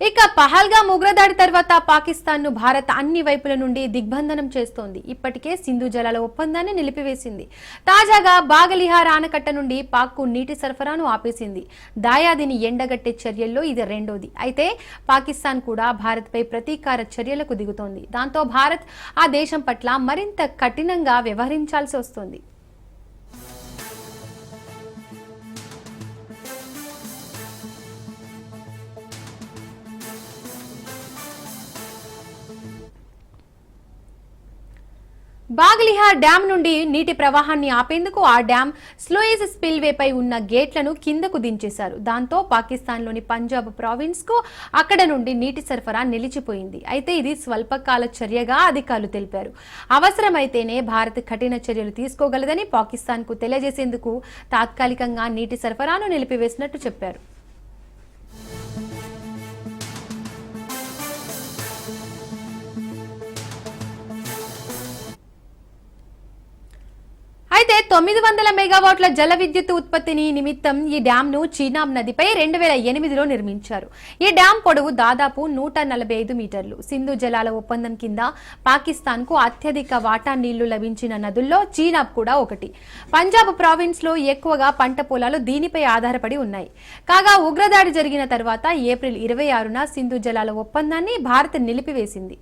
ఇక పహల్గా ఉగ్రదాడి తర్వాత పాకిస్తాన్ను భారత్ అన్ని వైపుల నుండి దిగ్బంధనం చేస్తోంది. ఇప్పటికే సింధు జలాల ఒప్పందాన్ని నిలిపివేసింది. తాజాగా బాగలిహార్ ఆనకట్ట నుండి పాక్కు నీటి సరఫరాను ఆపేసింది. దాయాదిని ఎండగట్టే చర్యల్లో ఇది రెండోది. అయితే పాకిస్తాన్ కూడా భారత్పై ప్రతీకార చర్యలకు దిగుతోంది. దాంతో భారత్ ఆ దేశం పట్ల మరింత కఠినంగా వ్యవహరించాల్సి వస్తోంది. బాగ్లిహార్ డ్యాం నుండి నీటి ప్రవాహాన్ని ఆపేందుకు ఆ డ్యాం స్లోయిస్ స్పిల్వేపై ఉన్న గేట్లను కిందకు దించేశారు. దాంతో పాకిస్తాన్లోని పంజాబ్ ప్రావిన్స్కు అక్కడ నుండి నీటి సరఫరా నిలిచిపోయింది. అయితే ఇది స్వల్పకాల చర్యగా అధికారులు తెలిపారు. అవసరమైతేనే భారత్ కఠిన చర్యలు తీసుకోగలదని పాకిస్తాన్కు తెలియజేసేందుకు తాత్కాలికంగా నీటి సరఫరాను నిలిపివేసినట్టు చెప్పారు. తొమ్మిది వందల మెగావాట్ల జల విద్యుత్ ఉత్పత్తిని నిమిత్తం ఈ డ్యామ్ను చీనాబ్ నదిపై రెండు వేల ఎనిమిదిలో నిర్మించారు. ఈ డ్యాం పొడవు దాదాపు నూట నలభై ఐదు మీటర్లు. సింధు జలాల ఒప్పందం కింద పాకిస్తాన్కు అత్యధిక వాటా నీళ్ళు లభించిన నదుల్లో చీనాబ్ కూడా ఒకటి. పంజాబ్ ప్రావిన్స్లో ఎక్కువగా పంట పొలాలు దీనిపై ఆధారపడి ఉన్నాయి. కాగా ఉగ్రదాడి జరిగిన తర్వాత ఏప్రిల్ ఇరవై ఆరున సింధు జలాల ఒప్పందాన్ని భారత్ నిలిపివేసింది.